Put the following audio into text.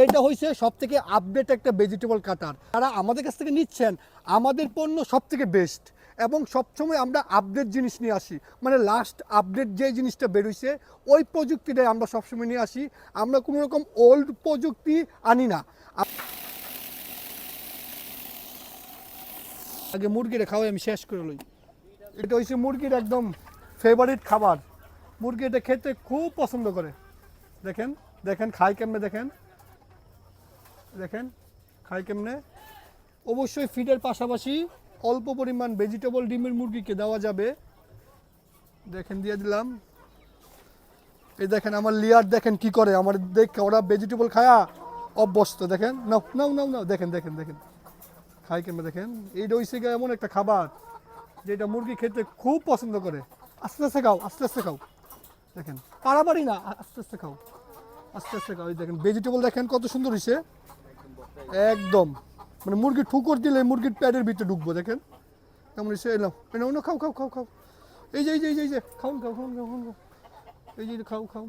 এটা হয়েছে সব থেকে আপডেট একটা ভেজিটেবল কাটার তারা আমাদের কাছ থেকে নিচ্ছেন, আমাদের পণ্য সব থেকে বেস্ট এবং সবসময় আমরা আপডেট জিনিস নিয়ে আসি। মানে লাস্ট আপডেট যে জিনিসটা বেরোইছে, ওই প্রযুক্তিটাই আমরা সবসময় নিয়ে আসি। আমরা কোনো রকম ওল্ড প্রযুক্তি আনি না। আগে মুরগিটা খাওয়াই, আমি শেষ করে লই। এটা হচ্ছে মুরগির একদম ফেভারিট খাবার। মুরগি এটা খেতে খুব পছন্দ করে। দেখেন দেখেন, খাই কেমনে দেখেন। দেখেন, খাই কেমনে? অবশ্যই ফিডের পাশাপাশি অল্প পরিমাণ ভেজিটেবল ডিমের মুরগিকে দেওয়া যাবে। দেখেন, দিয়ে দিলাম। এই দেখেন, আমার লিয়ার দেখেন কি করে, আমার দেখে ওরা ভেজিটেবল খায়া অভ্যস্ত। দেখেন, নাও নাও নাও নাও, দেখেন দেখেন দেখেন। খাই কেমনে, দেখেন। এইটা হইছে এমন একটা খাবার যেটা মুরগি খেতে খুব পছন্দ করে। আস্তে আস্তে খাও, আস্তে আস্তে খাও। দেখেন পারাবাড়ি না আস্তে আস্তে খাও। আস্তে আস্তে খাও দেখেন ভেজিটেবল দেখেন কত সুন্দর হয়েছে একদম। মানে মুরগি ঠুকর দিলে মুরগির প্যাডের ভিতরে ঢুকবো দেখেন? কেমন এসে এলাম মানে অন্য খাও খাও খাও খাও। এই যে এই যে এই যে, খাও খাও খাও খাও খাও। এই যে খাও খাও।